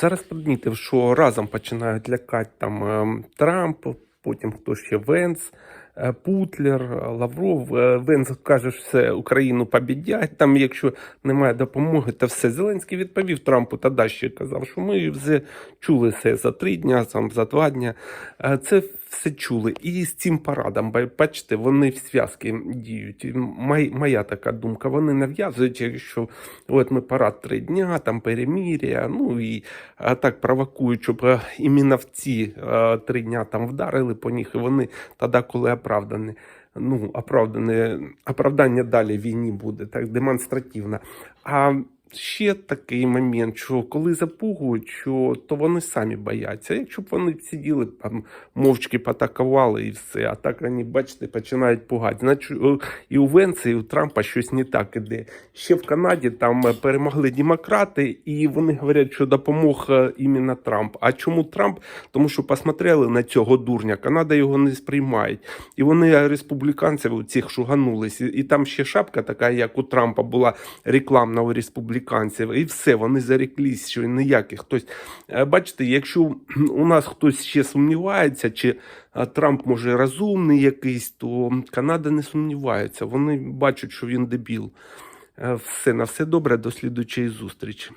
Зараз подмітив, що разом починають лякати там ем, Трамп, потім хто ще Венс, е, Путлер, Лавров. Е, Венс каже, що все Україну побідять. Там, якщо немає допомоги, то все. Зеленський відповів Трампу та далі казав, що ми вже чули це за три дня, там за два дня. Е, Це все чули. І з цим парадом, ба- бачите, вони в зв'язки діють. Май- Моя така думка. Вони нав'язують, що от ми парад три дня, там перемір'я, ну і а, так провокують, щоб е, іменно в ці е, три дня там вдарили по них, і вони тоді, коли оправдані. Ну, оправдане, оправдання далі війні буде, так демонстративно. А ще такий момент, що коли запугують, що то вони самі бояться. Якщо б вони сиділи там мовчки потакували і все, а так вони, бачите, починають пугати. Значить, і у Венці, і у Трампа щось не так іде. Ще в Канаді там е, перемогли демократи, і вони говорять, що допомог е, іменно Трамп. А чому Трамп? Тому що посмотрели на цього дурня. Канада його не сприймає. І вони е, республіканців у цих шуганулись. І, там ще шапка така, як у Трампа була рекламна у республіканців. І все, вони зареклись, що ніяких. Хтось, Е, бачите, якщо у нас хтось ще сумнівається, чи е, Трамп може розумний якийсь, то Канада не сумнівається. Вони бачать, що він дебіл. Е, Все, на все добре, до слідучої зустрічі.